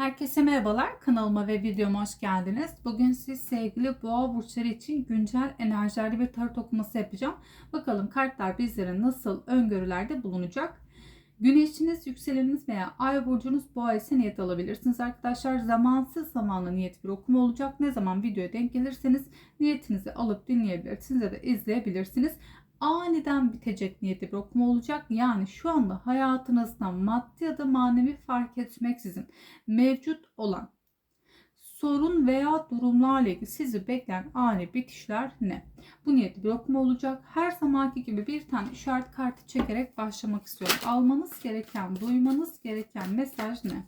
Herkese merhabalar. Kanalıma ve videoma hoş geldiniz. Bugün siz sevgili boğa burçları için güncel enerjilerle bir tarot okuması yapacağım. Bakalım kartlar bizlere nasıl öngörülerde bulunacak. Güneşiniz, yükseleniniz veya ay burcunuz boğa ise niyet alabilirsiniz arkadaşlar. Zamansız zamanla niyet bir okuma olacak. Ne zaman videoya denk gelirseniz niyetinizi alıp dinleyebilirsiniz ya da izleyebilirsiniz aniden bitecek niyeti bir okuma olacak. Yani şu anda hayatınızda maddi ya da manevi fark etmeksizin mevcut olan sorun veya durumlarla ilgili sizi bekleyen ani bitişler ne? Bu niyeti bir okuma olacak. Her zamanki gibi bir tane işaret kartı çekerek başlamak istiyorum. Almanız gereken, duymanız gereken mesaj ne?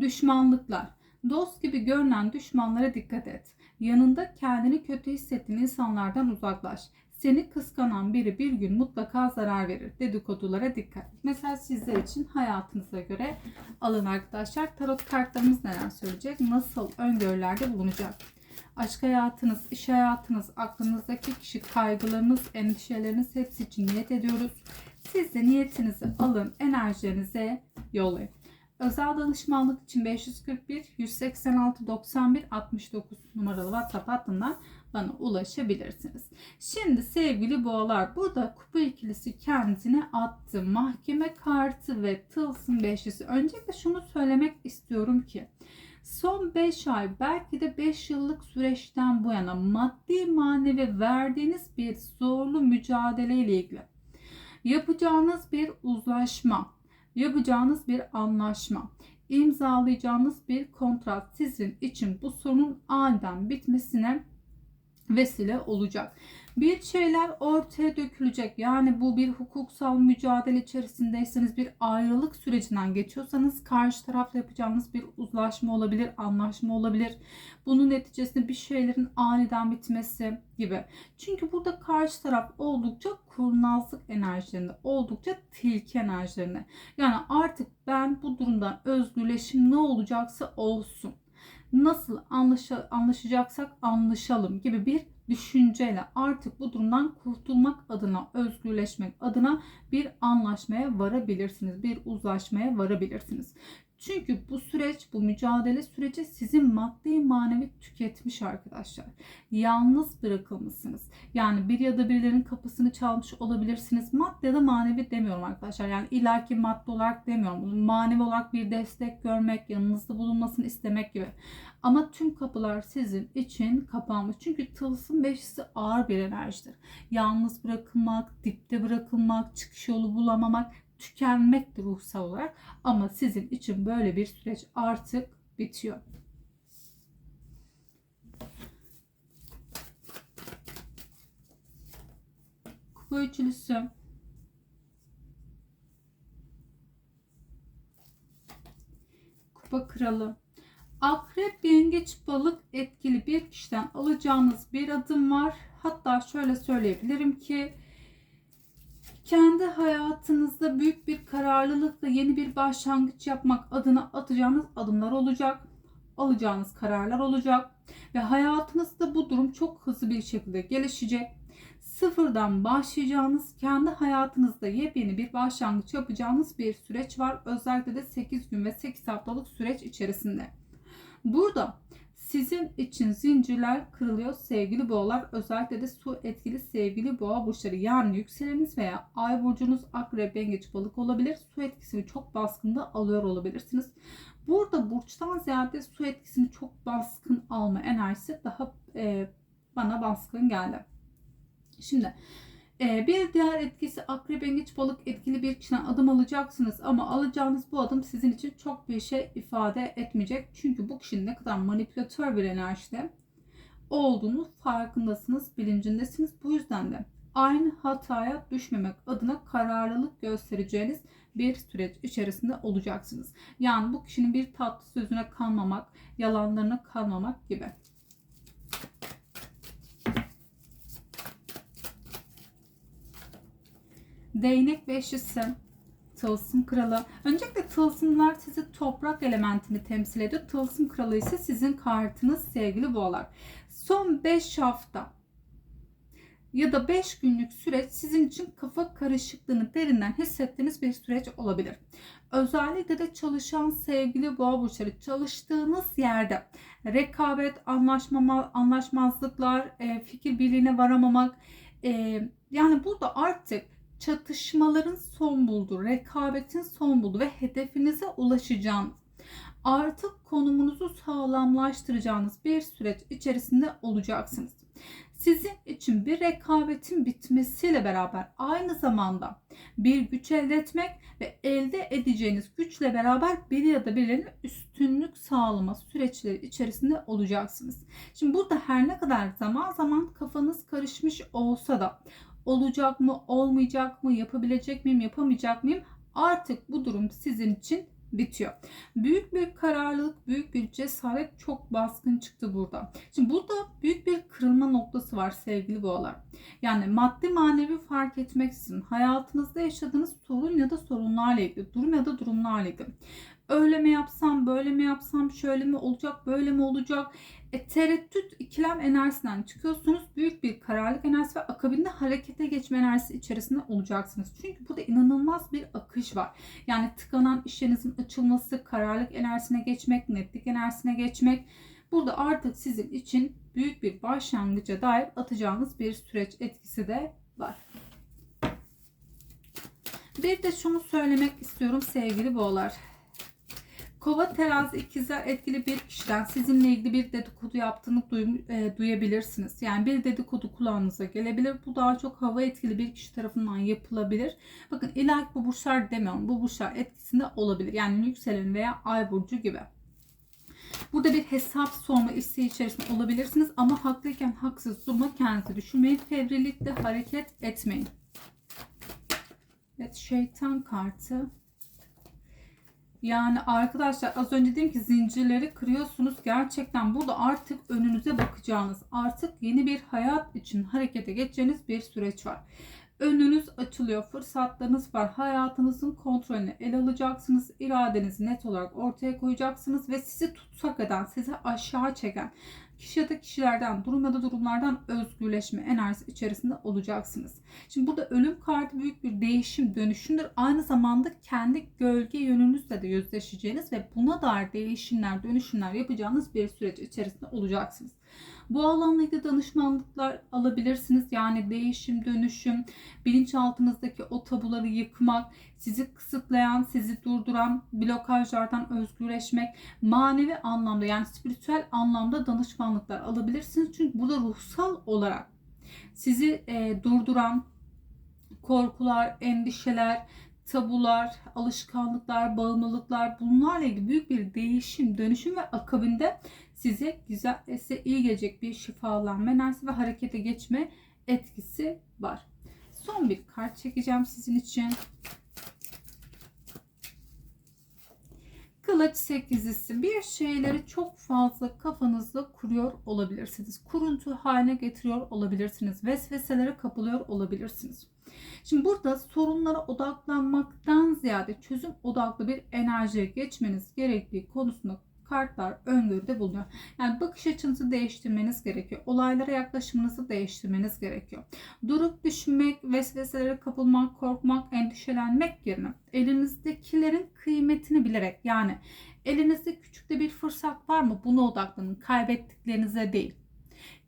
Düşmanlıklar. Dost gibi görünen düşmanlara dikkat et. Yanında kendini kötü hissettiğin insanlardan uzaklaş. Seni kıskanan biri bir gün mutlaka zarar verir. Dedikodulara dikkat. Mesela sizler için hayatınıza göre alın arkadaşlar. Tarot kartlarımız neler söyleyecek? Nasıl öngörülerde bulunacak? Aşk hayatınız, iş hayatınız, aklınızdaki kişi, kaygılarınız, endişeleriniz hepsi için niyet ediyoruz. Siz de niyetinizi alın, enerjinize yollayın. Özel danışmanlık için 541 186 91 69 numaralı WhatsApp hattından bana ulaşabilirsiniz. Şimdi sevgili boğalar burada kupa ikilisi kendine attı. Mahkeme kartı ve tılsım beşlisi. Öncelikle şunu söylemek istiyorum ki son 5 ay belki de 5 yıllık süreçten bu yana maddi manevi verdiğiniz bir zorlu mücadele ile ilgili yapacağınız bir uzlaşma, yapacağınız bir anlaşma, imzalayacağınız bir kontrat sizin için bu sorunun aniden bitmesine vesile olacak. Bir şeyler ortaya dökülecek. Yani bu bir hukuksal mücadele içerisindeyseniz bir ayrılık sürecinden geçiyorsanız karşı tarafla yapacağınız bir uzlaşma olabilir, anlaşma olabilir. Bunun neticesinde bir şeylerin aniden bitmesi gibi. Çünkü burada karşı taraf oldukça kurnazlık enerjilerinde, oldukça tilki enerjilerinde. Yani artık ben bu durumdan özgürleşim ne olacaksa olsun nasıl anlaşa, anlaşacaksak anlaşalım gibi bir düşünceyle artık bu durumdan kurtulmak adına, özgürleşmek adına bir anlaşmaya varabilirsiniz. Bir uzlaşmaya varabilirsiniz. Çünkü bu süreç, bu mücadele süreci sizin maddi manevi tüketmiş arkadaşlar. Yalnız bırakılmışsınız. Yani bir ya da birilerinin kapısını çalmış olabilirsiniz. Maddi ya da manevi demiyorum arkadaşlar. Yani ilaki maddi olarak demiyorum. Manevi olarak bir destek görmek, yanınızda bulunmasını istemek gibi. Ama tüm kapılar sizin için kapanmış. Çünkü tılsım beşisi ağır bir enerjidir. Yalnız bırakılmak, dipte bırakılmak, çıkış yolu bulamamak tükenmektir ruhsal olarak. Ama sizin için böyle bir süreç artık bitiyor. Kupa üçlüsü. Kupa kralı. Akrep, yengeç, balık etkili bir kişiden alacağınız bir adım var. Hatta şöyle söyleyebilirim ki kendi hayatınızda büyük bir kararlılıkla yeni bir başlangıç yapmak adına atacağınız adımlar olacak. Alacağınız kararlar olacak. Ve hayatınızda bu durum çok hızlı bir şekilde gelişecek. Sıfırdan başlayacağınız, kendi hayatınızda yepyeni bir başlangıç yapacağınız bir süreç var. Özellikle de 8 gün ve 8 haftalık süreç içerisinde. Burada sizin için zincirler kırılıyor sevgili boğalar. Özellikle de su etkili sevgili boğa burçları. Yani yükseleniniz veya ay burcunuz akrep, yengeç, balık olabilir. Su etkisini çok baskında alıyor olabilirsiniz. Burada burçtan ziyade su etkisini çok baskın alma enerjisi daha e, bana baskın geldi. Şimdi bir diğer etkisi akrep, yengeç, balık etkili bir kişiden adım alacaksınız ama alacağınız bu adım sizin için çok bir şey ifade etmeyecek. Çünkü bu kişinin ne kadar manipülatör bir enerjide olduğunu farkındasınız, bilincindesiniz. Bu yüzden de aynı hataya düşmemek adına kararlılık göstereceğiniz bir süreç içerisinde olacaksınız. Yani bu kişinin bir tatlı sözüne kanmamak, yalanlarına kanmamak gibi. Değnek beşlisi. Tılsım kralı. Öncelikle tılsımlar sizi toprak elementini temsil ediyor. Tılsım kralı ise sizin kartınız sevgili boğalar. Son 5 hafta ya da 5 günlük süreç sizin için kafa karışıklığını derinden hissettiğiniz bir süreç olabilir. Özellikle de çalışan sevgili boğa burçları çalıştığınız yerde rekabet, anlaşmama, anlaşmazlıklar, e, fikir birliğine varamamak e, yani burada artık çatışmaların son bulduğu, rekabetin son bulduğu ve hedefinize ulaşacağınız artık konumunuzu sağlamlaştıracağınız bir süreç içerisinde olacaksınız. Sizin için bir rekabetin bitmesiyle beraber aynı zamanda bir güç elde etmek ve elde edeceğiniz güçle beraber bir ya da birilerine üstünlük sağlama süreçleri içerisinde olacaksınız. Şimdi burada her ne kadar zaman zaman kafanız karışmış olsa da olacak mı, olmayacak mı, yapabilecek miyim, yapamayacak mıyım? Artık bu durum sizin için bitiyor. Büyük bir kararlılık, büyük bir cesaret çok baskın çıktı burada. Şimdi burada büyük bir kırılma noktası var sevgili boğalar. Yani maddi manevi fark etmeksizin hayatınızda yaşadığınız sorun ya da sorunlarla ilgili, durum ya da durumlarla ilgili. Öyle mi yapsam, böyle mi yapsam, şöyle mi olacak, böyle mi olacak? E, tereddüt, ikilem enerjisinden çıkıyorsunuz. Büyük bir kararlılık enerjisi ve akabinde harekete geçme enerjisi içerisinde olacaksınız. Çünkü burada inanılmaz bir akış var. Yani tıkanan işlerinizin açılması, kararlılık enerjisine geçmek, netlik enerjisine geçmek. Burada artık sizin için büyük bir başlangıca dair atacağınız bir süreç etkisi de var. Bir de şunu söylemek istiyorum sevgili boğalar. Kova terazi ikizler etkili bir kişiden sizinle ilgili bir dedikodu yaptığını duy, e, duyabilirsiniz. Yani bir dedikodu kulağınıza gelebilir. Bu daha çok hava etkili bir kişi tarafından yapılabilir. Bakın ilahi bu burçlar demiyorum. Bu burçlar etkisinde olabilir. Yani yükselen veya ay burcu gibi. Burada bir hesap sorma isteği içerisinde olabilirsiniz ama haklıyken haksız durma kendinizi düşünmeyin. Fevrilikle hareket etmeyin. Evet şeytan kartı. Yani arkadaşlar az önce dedim ki zincirleri kırıyorsunuz. Gerçekten burada artık önünüze bakacağınız, artık yeni bir hayat için harekete geçeceğiniz bir süreç var. Önünüz açılıyor, fırsatlarınız var. Hayatınızın kontrolünü ele alacaksınız. İradenizi net olarak ortaya koyacaksınız ve sizi tutsak eden, sizi aşağı çeken kişi ya da kişilerden, durum ya da durumlardan özgürleşme enerjisi içerisinde olacaksınız. Şimdi burada ölüm kartı büyük bir değişim, dönüşümdür. Aynı zamanda kendi gölge yönünüzle de yüzleşeceğiniz ve buna dair değişimler, dönüşümler yapacağınız bir süreç içerisinde olacaksınız. Bu alanla ilgili danışmanlıklar alabilirsiniz. Yani değişim, dönüşüm, bilinçaltınızdaki o tabuları yıkmak, sizi kısıtlayan, sizi durduran blokajlardan özgürleşmek, manevi anlamda yani spiritüel anlamda danışmanlıklar alabilirsiniz. Çünkü burada ruhsal olarak sizi e, durduran korkular, endişeler, tabular, alışkanlıklar, bağımlılıklar bunlarla ilgili büyük bir değişim, dönüşüm ve akabinde size güzel, size iyi gelecek bir şifalanma enerjisi ve harekete geçme etkisi var. Son bir kart çekeceğim sizin için. Kılıç sekizlisi bir şeyleri çok fazla kafanızda kuruyor olabilirsiniz. Kuruntu haline getiriyor olabilirsiniz. Vesveselere kapılıyor olabilirsiniz. Şimdi burada sorunlara odaklanmaktan ziyade çözüm odaklı bir enerjiye geçmeniz gerektiği konusunda kartlar öngörüde bulunuyor. Yani bakış açınızı değiştirmeniz gerekiyor. Olaylara yaklaşımınızı değiştirmeniz gerekiyor. Durup düşünmek, vesveselere kapılmak, korkmak, endişelenmek yerine elinizdekilerin kıymetini bilerek yani elinizde küçük de bir fırsat var mı? Buna odaklanın. Kaybettiklerinize değil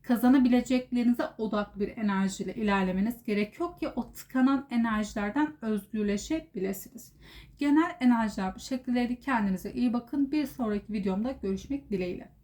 kazanabileceklerinize odaklı bir enerjiyle ilerlemeniz gerekiyor ki o tıkanan enerjilerden özgürleşebilirsiniz. Genel enerjiler bu şekildeydi. Kendinize iyi bakın. Bir sonraki videomda görüşmek dileğiyle.